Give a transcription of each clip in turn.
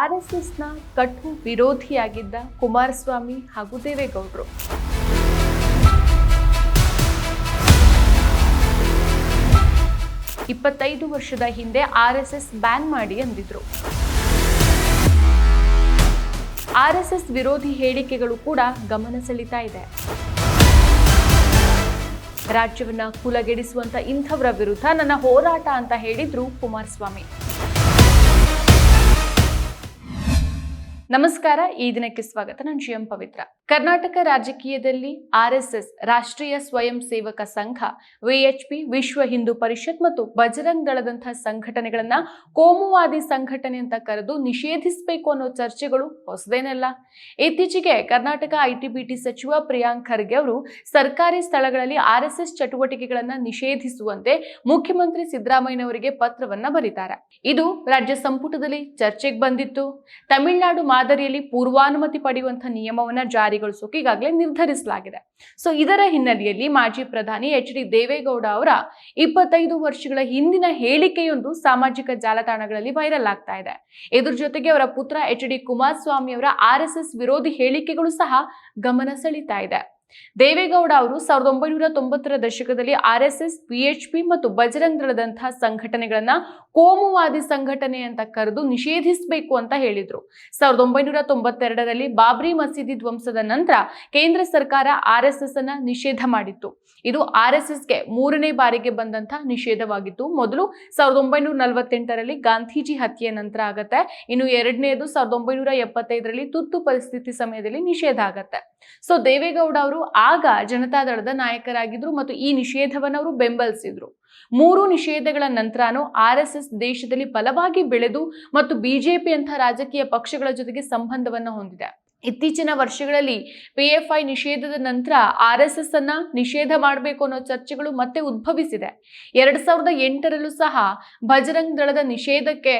ಆರ್ಎಸ್ಎಸ್ನ ಕಟು ವಿರೋಧಿಯಾಗಿದ್ದ ಕುಮಾರಸ್ವಾಮಿ ಹಾಗೂ ದೇವೇಗೌಡರು. ಇಪ್ಪತ್ತೈದು ವರ್ಷದ ಹಿಂದೆ ಆರ್ಎಸ್ಎಸ್ ಬ್ಯಾನ್ ಮಾಡಿ ಅಂದಿದ್ರು. ಆರ್ಎಸ್ಎಸ್ ವಿರೋಧಿ ಹೇಳಿಕೆಗಳು ಕೂಡ ಗಮನ ಸೆಳೀತಾ ಇದೆ. ರಾಜ್ಯವನ್ನ ಕುಲಗೆಡಿಸುವಂತ ಇಂಥವರ ವಿರುದ್ಧ ನನ್ನ ಹೋರಾಟ ಅಂತ ಹೇಳಿದ್ರು ಕುಮಾರಸ್ವಾಮಿ. ನಮಸ್ಕಾರ ಈ ದಿನಕ್ಕೆ ಸ್ವಾಗತ. ನಾನು ಜಿ ಎಂ ಪವಿತ್ರ. ಕರ್ನಾಟಕ ರಾಜಕೀಯದಲ್ಲಿ ಆರ್ಎಸ್ಎಸ್ ರಾಷ್ಟ್ರೀಯ ಸ್ವಯಂ ಸೇವಕ ಸಂಘ ವಿಎಚ್ಪಿ ವಿಶ್ವ ಹಿಂದೂ ಪರಿಷತ್ ಮತ್ತು ಬಜರಂಗ್ ದಳದಂತಹ ಸಂಘಟನೆಗಳನ್ನ ಕೋಮುವಾದಿ ಸಂಘಟನೆ ಅಂತ ಕರೆದು ನಿಷೇಧಿಸಬೇಕು ಅನ್ನೋ ಚರ್ಚೆಗಳು ಹೊಸದೇನಲ್ಲ. ಇತ್ತೀಚೆಗೆ ಕರ್ನಾಟಕ ಐಟಿಬಿಟಿ ಸಚಿವ ಪ್ರಿಯಾಂಕ್ ಖರ್ಗೆ ಅವರು ಸರ್ಕಾರಿ ಸ್ಥಳಗಳಲ್ಲಿ ಆರ್ಎಸ್ಎಸ್ ಚಟುವಟಿಕೆಗಳನ್ನ ನಿಷೇಧಿಸುವಂತೆ ಮುಖ್ಯಮಂತ್ರಿ ಸಿದ್ದರಾಮಯ್ಯನವರಿಗೆ ಪತ್ರವನ್ನ ಬರೀತಾರೆ. ಇದು ರಾಜ್ಯ ಸಂಪುಟದಲ್ಲಿ ಚರ್ಚೆಗೆ ಬಂದಿತ್ತು. ತಮಿಳುನಾಡು ಮಾದರಿಯಲ್ಲಿ ಪೂರ್ವಾನುಮತಿ ಪಡೆಯುವಂತಹ ನಿಯಮವನ್ನ ಜಾರಿಗೊಳಿಸೋಕೆ ಈಗಾಗಲೇ ನಿರ್ಧರಿಸಲಾಗಿದೆ. ಸೊ ಇದರ ಹಿನ್ನೆಲೆಯಲ್ಲಿ ಮಾಜಿ ಪ್ರಧಾನಿ ಎಚ್ ಡಿ ದೇವೇಗೌಡ ಅವರ ಇಪ್ಪತ್ತೈದು ವರ್ಷಗಳ ಹಿಂದಿನ ಹೇಳಿಕೆಯೊಂದು ಸಾಮಾಜಿಕ ಜಾಲತಾಣಗಳಲ್ಲಿ ವೈರಲ್ ಆಗ್ತಾ ಇದೆ. ಇದ್ರ ಜೊತೆಗೆ ಅವರ ಪುತ್ರ ಎಚ್ ಡಿ ಕುಮಾರಸ್ವಾಮಿ ಅವರ ಆರ್ ಎಸ್ ಎಸ್ ವಿರೋಧಿ ಹೇಳಿಕೆಗಳು ಸಹ ಗಮನ ಸೆಳೀತಾ ಇದೆ. ದೇವೇಗೌಡ ಅವರು ಸಾವಿರದ ಒಂಬೈನೂರ ತೊಂಬತ್ತರ ದಶಕದಲ್ಲಿ ಆರ್ ಎಸ್ ಎಸ್, ಪಿ ಮತ್ತು ಬಜರಂಗ್ ದಳದಂತಹ ಸಂಘಟನೆಗಳನ್ನ ಕೋಮುವಾದಿ ಸಂಘಟನೆ ಅಂತ ಕರೆದು ನಿಷೇಧಿಸಬೇಕು ಅಂತ ಹೇಳಿದ್ರು. ಸಾವಿರದ ಒಂಬೈನೂರ ತೊಂಬತ್ತೆರಡರಲ್ಲಿ ಬಾಬ್ರಿ ಮಸೀದಿ ಧ್ವಂಸದ ನಂತರ ಕೇಂದ್ರ ಸರ್ಕಾರ ಆರ್ಎಸ್ಎಸ್ ಎಸ್ ಎಸ್ ಅನ್ನ ನಿಷೇಧ ಮಾಡಿತ್ತು. ಇದು ಆರ್ ಎಸ್ ಎಸ್ಗೆ ಮೂರನೇ ಬಾರಿಗೆ ಬಂದಂತಹ ನಿಷೇಧವಾಗಿತ್ತು. ಮೊದಲು ಸಾವಿರದ ಒಂಬೈನೂರ ನಲವತ್ತೆಂಟರಲ್ಲಿ ಗಾಂಧೀಜಿ ಹತ್ಯೆ ನಂತರ ಆಗತ್ತೆ. ಇನ್ನು ಎರಡನೇದು ಸಾವಿರದ ಒಂಬೈನೂರ ಎಪ್ಪತ್ತೈದರಲ್ಲಿ ತುರ್ತು ಪರಿಸ್ಥಿತಿ ಸಮಯದಲ್ಲಿ ನಿಷೇಧ ಆಗತ್ತೆ. ಸೊ ದೇವೇಗೌಡ ಅವರು ಆಗ ಜನತಾದಳದ ನಾಯಕರಾಗಿದ್ರು ಮತ್ತು ಈ ನಿಷೇಧವನ್ನು ಅವರು ಬೆಂಬಲಿಸಿದ್ರು. ಮೂರು ನಿಷೇಧಗಳ ನಂತರನೂ ಆರ್ ಎಸ್ ಎಸ್ ದೇಶದಲ್ಲಿ ಬಲವಾಗಿ ಬೆಳೆದು ಮತ್ತು ಬಿಜೆಪಿ ಅಂತ ರಾಜಕೀಯ ಪಕ್ಷಗಳ ಜೊತೆಗೆ ಸಂಬಂಧವನ್ನ ಹೊಂದಿದೆ. ಇತ್ತೀಚಿನ ವರ್ಷಗಳಲ್ಲಿ ಪಿ ಎಫ್ ಐ ನಿಷೇಧದ ನಂತರ ಆರ್ ಎಸ್ ಎಸ್ ಅನ್ನ ನಿಷೇಧ ಮಾಡಬೇಕು ಅನ್ನೋ ಚರ್ಚೆಗಳು ಮತ್ತೆ ಉದ್ಭವಿಸಿದೆ. ಎರಡ್ ಸಾವಿರದ ಎಂಟರಲ್ಲೂ ಸಹ ಬಜರಂಗ್ ದಳದ ನಿಷೇಧಕ್ಕೆ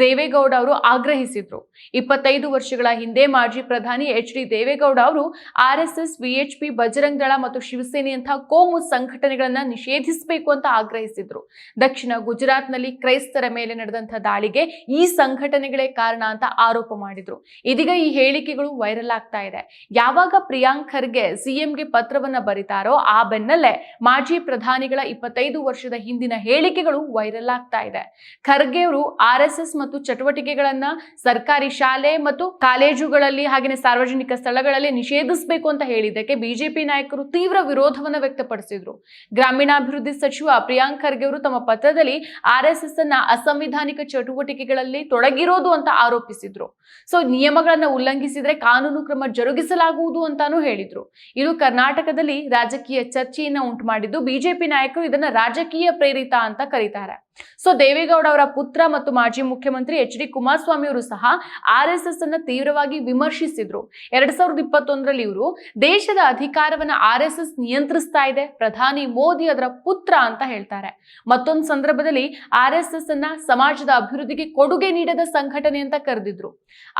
ದೇವೇಗೌಡ ಅವರು ಆಗ್ರಹಿಸಿದ್ರು. ಇಪ್ಪತ್ತೈದು ವರ್ಷಗಳ ಹಿಂದೆ ಮಾಜಿ ಪ್ರಧಾನಿ ಎಚ್ ಡಿ ದೇವೇಗೌಡ ಅವರು R S S VHP Bajrang Dal ಮತ್ತು ಶಿವಸೇನೆಯಂತಹ ಕೋಮು ಸಂಘಟನೆಗಳನ್ನ ನಿಷೇಧಿಸಬೇಕು ಅಂತ ಆಗ್ರಹಿಸಿದ್ರು. ದಕ್ಷಿಣ ಗುಜರಾತ್ನಲ್ಲಿ ಕ್ರೈಸ್ತರ ಮೇಲೆ ನಡೆದಂತಹ ದಾಳಿಗೆ ಈ ಸಂಘಟನೆಗಳೇ ಕಾರಣ ಅಂತ ಆರೋಪ ಮಾಡಿದ್ರು. ಇದೀಗ ಈ ಹೇಳಿಕೆಗಳು ವೈರಲ್ ಆಗ್ತಾ ಇದೆ. ಯಾವಾಗ ಪ್ರಿಯಾಂಕ್ ಖರ್ಗೆ ಸಿಎಂಗೆ ಪತ್ರವನ್ನ ಬರೀತಾರೋ ಆ ಬೆನ್ನಲ್ಲೇ ಮಾಜಿ ಪ್ರಧಾನಿಗಳ ಇಪ್ಪತ್ತೈದು ವರ್ಷದ ಹಿಂದಿನ ಹೇಳಿಕೆಗಳು ವೈರಲ್ ಆಗ್ತಾ ಇದೆ. ಖರ್ಗೆ ಅವರು ಆರ್ ಎಸ್ ಎಸ್ ಮತ್ತು ಚಟುವಟಿಕೆಗಳನ್ನ ಸರ್ಕಾರಿ ಶಾಲೆ ಮತ್ತು ಕಾಲೇಜುಗಳಲ್ಲಿ ಹಾಗೆಯೇ ಸಾರ್ವಜನಿಕ ಸ್ಥಳಗಳಲ್ಲಿ ನಿಷೇಧಿಸಬೇಕು ಅಂತ ಹೇಳಿದ್ದಕ್ಕೆ ಬಿಜೆಪಿ ನಾಯಕರು ತೀವ್ರ ವಿರೋಧವನ್ನು ವ್ಯಕ್ತಪಡಿಸಿದ್ರು. ಗ್ರಾಮೀಣಾಭಿವೃದ್ಧಿ ಸಚಿವ ಪ್ರಿಯಾಂಕ್ ಖರ್ಗೆ ಅವರು ತಮ್ಮ ಪತ್ರದಲ್ಲಿ ಆರ್ ಎಸ್ ಎಸ್ ಅನ್ನ ಅಸಂವಿಧಾನಿಕ ಚಟುವಟಿಕೆಗಳಲ್ಲಿ ತೊಡಗಿರೋದು ಅಂತ ಆರೋಪಿಸಿದ್ರು. ಸೊ, ನಿಯಮಗಳನ್ನ ಉಲ್ಲಂಘಿಸಿದ್ರೆ ಕಾನೂನು ಕ್ರಮ ಜರುಗಿಸಲಾಗುವುದು ಅಂತಾನೂ ಹೇಳಿದ್ರು. ಇದು ಕರ್ನಾಟಕದಲ್ಲಿ ರಾಜಕೀಯ ಚರ್ಚೆಯನ್ನ ಉಂಟು ಮಾಡಿದ್ದು ಬಿಜೆಪಿ ನಾಯಕರು ಇದನ್ನ ರಾಜಕೀಯ ಪ್ರೇರಿತ ಅಂತ ಕರೀತಾರೆ. ಸೊ ದೇವೇಗೌಡ ಅವರ ಪುತ್ರ ಮತ್ತು ಮಾಜಿ ಮುಖ್ಯಮಂತ್ರಿ ಎಚ್ ಡಿ ಕುಮಾರಸ್ವಾಮಿ ಅವರು ಸಹ ಆರ್ ಎಸ್ ಎಸ್ ಅನ್ನ ತೀವ್ರವಾಗಿ ವಿಮರ್ಶಿಸಿದ್ರು. ಎರಡ್ ಸಾವಿರದ ಇಪ್ಪತ್ತೊಂದರಲ್ಲಿ ಇವರು ದೇಶದ ಅಧಿಕಾರವನ್ನ ಆರ್ ಎಸ್ ಎಸ್ ನಿಯಂತ್ರಿಸ್ತಾ ಇದೆ, ಪ್ರಧಾನಿ ಮೋದಿ ಅದರ ಪುತ್ರ ಅಂತ ಹೇಳ್ತಾರೆ. ಮತ್ತೊಂದು ಸಂದರ್ಭದಲ್ಲಿ ಆರ್ ಎಸ್ ಎಸ್ ಅನ್ನ ಸಮಾಜದ ಅಭಿವೃದ್ಧಿಗೆ ಕೊಡುಗೆ ನೀಡದ ಸಂಘಟನೆ ಅಂತ ಕರೆದಿದ್ರು.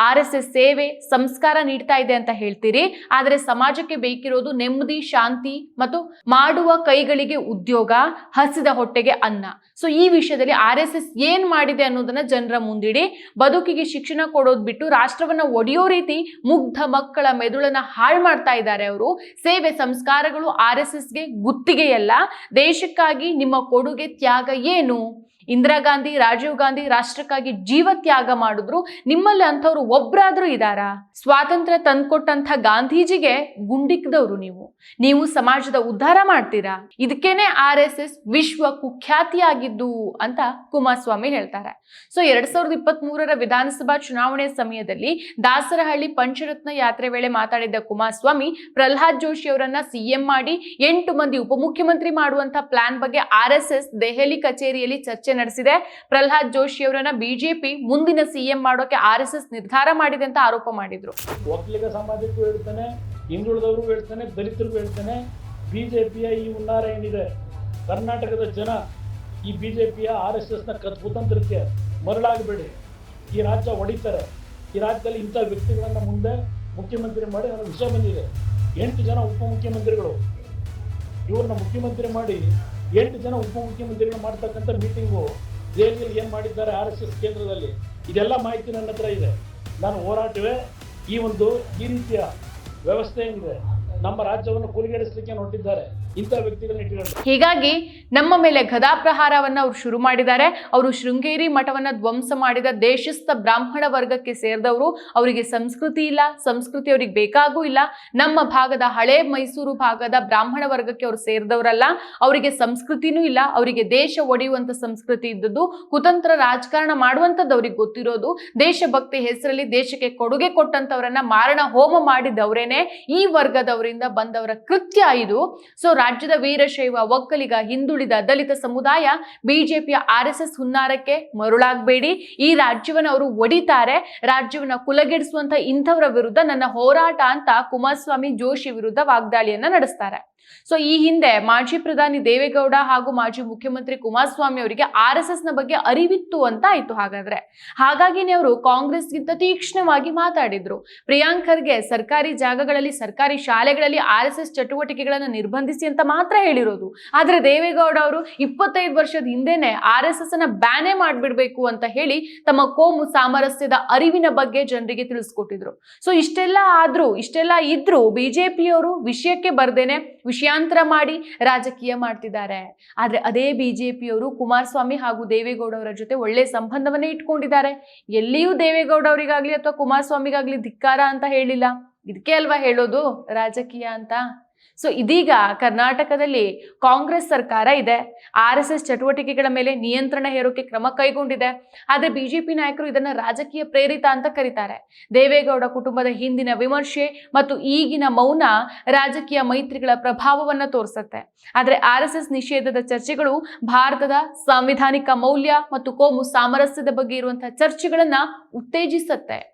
ಆರ್ ಎಸ್ ಎಸ್ ಸೇವೆ, ಸಂಸ್ಕಾರ ನೀಡ್ತಾ ಇದೆ ಅಂತ ಹೇಳ್ತೀರಿ, ಆದರೆ ಸಮಾಜಕ್ಕೆ ಬೇಕಿರೋದು ನೆಮ್ಮದಿ, ಶಾಂತಿ ಮತ್ತು ಮಾಡುವ ಕೈಗಳಿಗೆ ಉದ್ಯೋಗ, ಹಸಿದ ಹೊಟ್ಟೆಗೆ ಅನ್ನ. ಸೊ ಈ ವಿಷಯದಲ್ಲಿ ಆರ್ ಎಸ್ ಎಸ್ ಏನ್ ಮಾಡಿದೆ ಅನ್ನೋದನ್ನ ಜನರ ಮುಂದಿಡಿ. ಬದುಕಿಗೆ ಶಿಕ್ಷಣ ಕೊಡೋದ್ ಬಿಟ್ಟು ರಾಷ್ಟ್ರವನ್ನ ಒಡೆಯೋ ರೀತಿ ಮುಗ್ಧ ಮಕ್ಕಳ ಮೆದುಳನ್ನ ಹಾಳು ಮಾಡ್ತಾ ಇದ್ದಾರೆ ಅವರು. ಸೇವೆ ಸಂಸ್ಕಾರಗಳು ಆರ್ ಎಸ್ ಎಸ್ಗೆ ಗುತ್ತಿಗೆಯಲ್ಲ. ದೇಶಕ್ಕಾಗಿ ನಿಮ್ಮ ಕೊಡುಗೆ ತ್ಯಾಗ ಏನು? ಇಂದಿರಾ ಗಾಂಧಿ, ರಾಜೀವ್ ಗಾಂಧಿ ರಾಷ್ಟ್ರಕ್ಕಾಗಿ ಜೀವ ತ್ಯಾಗ ಮಾಡಿದ್ರು. ನಿಮ್ಮಲ್ಲಿ ಅಂಥವ್ರು ಒಬ್ರಾದ್ರೂ ಇದ್ದಾರಾ ಸ್ವಾತಂತ್ರ್ಯ ತಂದ್ಕೊಟ್ಟಂಥ ಗಾಂಧೀಜಿಗೆ ಗುಂಡಿಕ್ದವ್ರು ನೀವು. ನೀವು ಸಮಾಜದ ಉದ್ಧಾರ ಮಾಡ್ತೀರಾ? ಇದಕ್ಕೇನೆ ಆರ್ ಎಸ್ ಎಸ್ ವಿಶ್ವ ಕುಖ್ಯಾತಿಯಾಗಿದ್ದು ಅಂತ ಕುಮಾರಸ್ವಾಮಿ ಹೇಳ್ತಾರೆ. ಸೊ, ಎರಡ್ ಸಾವಿರದ ಇಪ್ಪತ್ತ್ ಮೂರರ ವಿಧಾನಸಭಾ ಚುನಾವಣೆ ಸಮಯದಲ್ಲಿ ದಾಸರಹಳ್ಳಿ ಪಂಚರತ್ನ ಯಾತ್ರೆ ವೇಳೆ ಮಾತಾಡಿದ್ದ ಕುಮಾರಸ್ವಾಮಿ, ಪ್ರಹ್ಲಾದ್ ಜೋಶಿ ಅವರನ್ನ ಸಿಎಂ ಮಾಡಿ ಎಂಟು ಮಂದಿ ಉಪಮುಖ್ಯಮಂತ್ರಿ ಮಾಡುವಂತ ಪ್ಲಾನ್ ಬಗ್ಗೆ ಆರ್ ಎಸ್ ಎಸ್ ದೆಹಲಿ ಕಚೇರಿಯಲ್ಲಿ ಚರ್ಚೆ ನಡೆಸಿದೆ. ಪ್ರಹ್ಲಾದ್ ಜೋಶಿ ಅವರನ್ನ ಬಿಜೆಪಿ ಮುಂದಿನ ಸಿಎಂ ಮಾಡೋಕೆ ಆರ್ ಎಸ್ ಎಸ್ ನಿರ್ಧಾರ ಮಾಡಿದೆ ಅಂತ ಆರೋಪ ಮಾಡಿದ್ರು. ಒಕ್ಕಲಿಗ ಸಮಾಜಕ್ಕೂ ಹೇಳ್ತಾನೆ ಹಿಂದುಳಿದವರು ಹೇಳ್ತಾನೆ, ದಲಿತರಿಗೂ ಹೇಳ್ತಾನೆ, ಬಿಜೆಪಿಯ ಈ ಹುನ್ನಾರ ಏನಿದೆ? ಕರ್ನಾಟಕದ ಜನ ಈ ಬಿಜೆಪಿಯ ಆರ್ ಎಸ್ ಎಸ್ನ ನ ಕುತಂತ್ರಕ್ಕೆ ಮರಳಾಗಬೇಡಿ. ಈ ರಾಜ್ಯ ಹೊಡಿತಾರೆ ಈ ರಾಜ್ಯದಲ್ಲಿ ಇಂಥ ವ್ಯಕ್ತಿಗಳನ್ನು ಮುಂದೆ ಮುಖ್ಯಮಂತ್ರಿ ಮಾಡಿ ನನಗೆ ವಿಷಯ ಬಂದಿದೆ. ಎಂಟು ಜನ ಉಪಮುಖ್ಯಮಂತ್ರಿಗಳು. ಇವ್ರನ್ನ ಮುಖ್ಯಮಂತ್ರಿ ಮಾಡಿ ಎಂಟು ಜನ ಉಪಮುಖ್ಯಮಂತ್ರಿಗಳು ಮಾಡ್ತಕ್ಕಂಥ ಮೀಟಿಂಗು ದೆಹಲಿಯಲ್ಲಿ ಏನು ಮಾಡಿದ್ದಾರೆ ಆರ್ ಎಸ್ ಎಸ್ ಕೇಂದ್ರದಲ್ಲಿ? ಇದೆಲ್ಲ ಮಾಹಿತಿ ನನ್ನ ಹತ್ರ ಇದೆ. ನಾನು ಹೋರಾಟವೇ ಈ ಒಂದು ಈ ರೀತಿಯ ವ್ಯವಸ್ಥೆ ಏನಿದೆ, ನಮ್ಮ ರಾಜ್ಯವನ್ನು ಕೂಲಿಗೆಡಿಸಲಿಕ್ಕೆ ಇಟ್ಕೊಂಡು ಹೀಗಾಗಿ ನಮ್ಮ ಮೇಲೆ ಗದಾಪ್ರಹಾರವನ್ನು ಅವರು ಶುರು ಮಾಡಿದ್ದಾರೆ. ಅವರು ಶೃಂಗೇರಿ ಮಠವನ್ನ ಧ್ವಂಸ ಮಾಡಿದ ದೇಶಸ್ಥ ಬ್ರಾಹ್ಮಣ ವರ್ಗಕ್ಕೆ ಸೇರಿದವರು ಅವರಿಗೆ ಸಂಸ್ಕೃತಿ ಇಲ್ಲ, ಸಂಸ್ಕೃತಿ ಅವ್ರಿಗೆ ಬೇಕಾಗೂ ಇಲ್ಲ. ನಮ್ಮ ಭಾಗದ ಹಳೆ ಮೈಸೂರು ಭಾಗದ ಬ್ರಾಹ್ಮಣ ವರ್ಗಕ್ಕೆ ಅವರು ಸೇರಿದವರಲ್ಲ, ಅವರಿಗೆ ಸಂಸ್ಕೃತಿನೂ ಇಲ್ಲ, ಅವರಿಗೆ ದೇಶ ಒಡೆಯುವಂತ ಸಂಸ್ಕೃತಿ ಇದ್ದದ್ದು, ಕುತಂತ್ರ ರಾಜಕಾರಣ ಮಾಡುವಂಥದ್ದು ಅವ್ರಿಗೆ ಗೊತ್ತಿರೋದು, ದೇಶಭಕ್ತಿ ಹೆಸರಲ್ಲಿ ದೇಶಕ್ಕೆ ಕೊಡುಗೆ ಕೊಟ್ಟಂತವರನ್ನ ಮಾರಣ ಹೋಮ ಮಾಡಿದವರೇನೆ ಈ ವರ್ಗದವರಿಂದ ಬಂದವರ ಕೃತ್ಯ ಇದು. ಸೊ ರಾಜ್ಯದ ವೀರಶೈವ ಒಕ್ಕಲಿಗ, ಹಿಂದುಳಿದ ದಲಿತ ಸಮುದಾಯ ಬಿಜೆಪಿಯ ಆರ್ ಹುನ್ನಾರಕ್ಕೆ ಮರುಳಾಗಬೇಡಿ. ಈ ರಾಜ್ಯವನ್ನ ಅವರು ಒಡಿತಾರೆ. ರಾಜ್ಯವನ್ನ ಕುಲಗೆಡಿಸುವಂತ ಇಂಥವರ ವಿರುದ್ಧ ನನ್ನ ಹೋರಾಟ ಅಂತ ಕುಮಾರಸ್ವಾಮಿ ಜೋಶಿ ವಿರುದ್ಧ ವಾಗ್ದಾಳಿಯನ್ನ ನಡೆಸ್ತಾರೆ. ಸೊ ಈ ಹಿಂದೆ ಮಾಜಿ ಪ್ರಧಾನಿ ದೇವೇಗೌಡ ಹಾಗೂ ಮಾಜಿ ಮುಖ್ಯಮಂತ್ರಿ ಕುಮಾರಸ್ವಾಮಿ ಅವರಿಗೆ ಆರ್ ಎಸ್ನ ಬಗ್ಗೆ ಅರಿವಿತ್ತು ಅಂತ ಆಯ್ತು ಹಾಗಾದ್ರೆ. ಹಾಗಾಗಿನೇ ಅವರು ಕಾಂಗ್ರೆಸ್ಗಿಂತ ತೀಕ್ಷ್ಣವಾಗಿ ಮಾತಾಡಿದ್ರು. ಪ್ರಿಯಾಂಕರ್ಗೆ ಸರ್ಕಾರಿ ಜಾಗಗಳಲ್ಲಿ, ಸರ್ಕಾರಿ ಶಾಲೆಗಳಲ್ಲಿ ಆರ್ ಎಸ್ ಎಸ್ ಚಟುವಟಿಕೆಗಳನ್ನು ನಿರ್ಬಂಧಿಸಿ ಅಂತ ಮಾತ್ರ ಹೇಳಿರೋದು. ಆದ್ರೆ ದೇವೇಗೌಡ ಅವರು ಇಪ್ಪತ್ತೈದು ವರ್ಷದ ಹಿಂದೆನೆ ಆರ್ ಎಸ್ ಎಸ್ ಅನ್ನ ಬ್ಯಾನೇ ಮಾಡ್ಬಿಡ್ಬೇಕು ಅಂತ ಹೇಳಿ ತಮ್ಮ ಕೋಮು ಸಾಮರಸ್ಯದ ಅರಿವಿನ ಬಗ್ಗೆ ಜನರಿಗೆ ತಿಳಿಸ್ಕೊಟ್ಟಿದ್ರು. ಸೊ ಇಷ್ಟೆಲ್ಲ ಆದ್ರೂ, ಇಷ್ಟೆಲ್ಲ ಇದ್ರೂ ಬಿಜೆಪಿಯವರು ವಿಷಯಕ್ಕೆ ಬರ್ದೇನೆ ವಿಷಯಾಂತರ ಮಾಡಿ ರಾಜಕೀಯ ಮಾಡ್ತಿದ್ದಾರೆ. ಆದರೆ ಅದೇ ಬಿಜೆಪಿಯವರು ಕುಮಾರಸ್ವಾಮಿ ಹಾಗೂ ದೇವೇಗೌಡ ಅವರ ಜೊತೆ ಒಳ್ಳೆ ಸಂಬಂಧವನ್ನೇ ಇಟ್ಕೊಂಡಿದ್ದಾರೆ. ಎಲ್ಲಿಯೂ ದೇವೇಗೌಡ ಅವರಿಗಾಗ್ಲಿ ಅಥವಾ ಕುಮಾರಸ್ವಾಮಿಗಾಗ್ಲಿ ಧಿಕ್ಕಾರ ಅಂತ ಹೇಳಿಲ್ಲ. ಇದಕ್ಕೆ ಅಲ್ವಾ ಹೇಳೋದು ರಾಜಕೀಯ ಅಂತ? ಸೊ ಇದೀಗ ಕರ್ನಾಟಕದಲ್ಲಿ ಕಾಂಗ್ರೆಸ್ ಸರ್ಕಾರ ಇದೆ. ಆರ್ ಎಸ್ ಎಸ್ ಚಟುವಟಿಕೆಗಳ ಮೇಲೆ ನಿಯಂತ್ರಣ ಹೇರೋಕೆ ಕ್ರಮ ಕೈಗೊಂಡಿದೆ. ಆದ್ರೆ ಬಿಜೆಪಿ ನಾಯಕರು ಇದನ್ನ ರಾಜಕೀಯ ಪ್ರೇರಿತ ಅಂತ ಕರೀತಾರೆ. ದೇವೇಗೌಡ ಕುಟುಂಬದ ಹಿಂದಿನ ವಿಮರ್ಶೆ ಮತ್ತು ಈಗಿನ ಮೌನ ರಾಜಕೀಯ ಮೈತ್ರಿಗಳ ಪ್ರಭಾವವನ್ನ ತೋರಿಸುತ್ತೆ. ಆದರೆ ಆರ್ ಎಸ್ ಎಸ್ ನಿಷೇಧದ ಚರ್ಚೆಗಳು ಭಾರತದ ಸಾಂವಿಧಾನಿಕ ಮೌಲ್ಯ ಮತ್ತು ಕೋಮು ಸಾಮರಸ್ಯದ ಬಗ್ಗೆ ಇರುವಂತಹ ಚರ್ಚೆಗಳನ್ನ ಉತ್ತೇಜಿಸುತ್ತೆ.